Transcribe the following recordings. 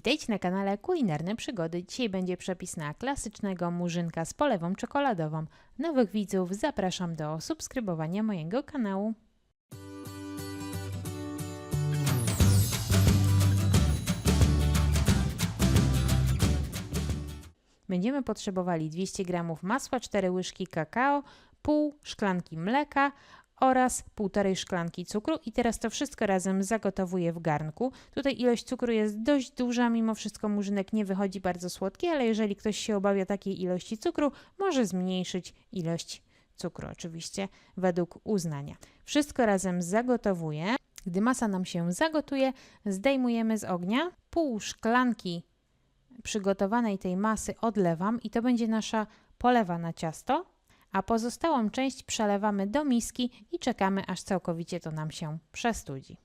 Witajcie na kanale Kulinarne Przygody. Dzisiaj będzie przepis na klasycznego murzynka z polewą czekoladową. Nowych widzów zapraszam do subskrybowania mojego kanału. Będziemy potrzebowali 200 g masła, 4 łyżki kakao, pół szklanki mleka oraz półtorej szklanki cukru i teraz to wszystko razem zagotowuję w garnku. Tutaj ilość cukru jest dość duża, mimo wszystko murzynek nie wychodzi bardzo słodki, ale jeżeli ktoś się obawia takiej ilości cukru, może zmniejszyć ilość cukru oczywiście według uznania. Wszystko razem zagotowuję. Gdy masa nam się zagotuje, zdejmujemy z ognia. Pół szklanki przygotowanej tej masy odlewam i to będzie nasza polewa na ciasto a pozostałą część przelewamy do miski i czekamy, aż całkowicie to nam się przestudzi.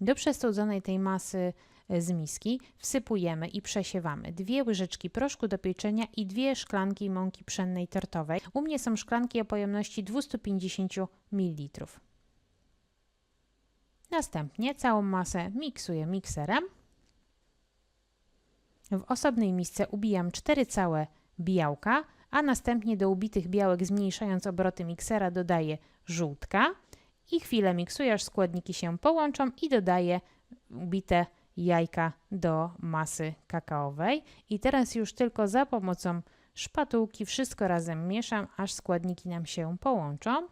Do przestudzonej tej masy z miski wsypujemy i przesiewamy dwie łyżeczki proszku do pieczenia i dwie szklanki mąki pszennej tortowej. U mnie są szklanki o pojemności 250 ml. Następnie całą masę miksuję mikserem. W osobnej misce ubijam 4 całe białka, a następnie do ubitych białek zmniejszając obroty miksera dodaję żółtka i chwilę miksuję, aż składniki się połączą i dodaję ubite jajka do masy kakaowej. I teraz już tylko za pomocą szpatułki wszystko razem mieszam, aż składniki nam się połączą.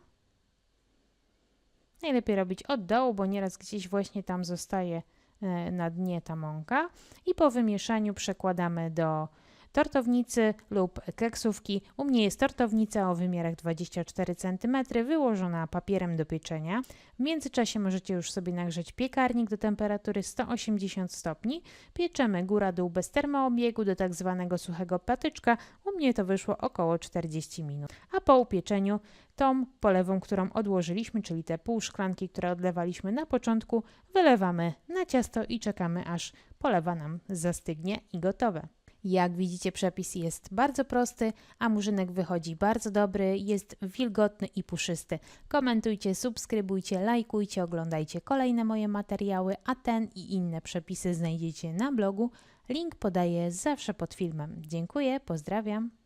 Najlepiej robić od dołu, bo nieraz gdzieś właśnie tam zostaje e, na dnie ta mąka. I po wymieszaniu przekładamy do tortownicy lub keksówki. U mnie jest tortownica o wymiarach 24 cm wyłożona papierem do pieczenia. W międzyczasie możecie już sobie nagrzeć piekarnik do temperatury 180 stopni. Pieczemy góra-dół bez termoobiegu do tak zwanego suchego patyczka. U mnie to wyszło około 40 minut. A po upieczeniu tą polewą, którą odłożyliśmy, czyli te pół szklanki, które odlewaliśmy na początku, wylewamy na ciasto i czekamy aż polewa nam zastygnie i gotowe. Jak widzicie, przepis jest bardzo prosty, a murzynek wychodzi bardzo dobry, jest wilgotny i puszysty. Komentujcie, subskrybujcie, lajkujcie, oglądajcie kolejne moje materiały, a ten i inne przepisy znajdziecie na blogu. Link podaję zawsze pod filmem. Dziękuję, pozdrawiam.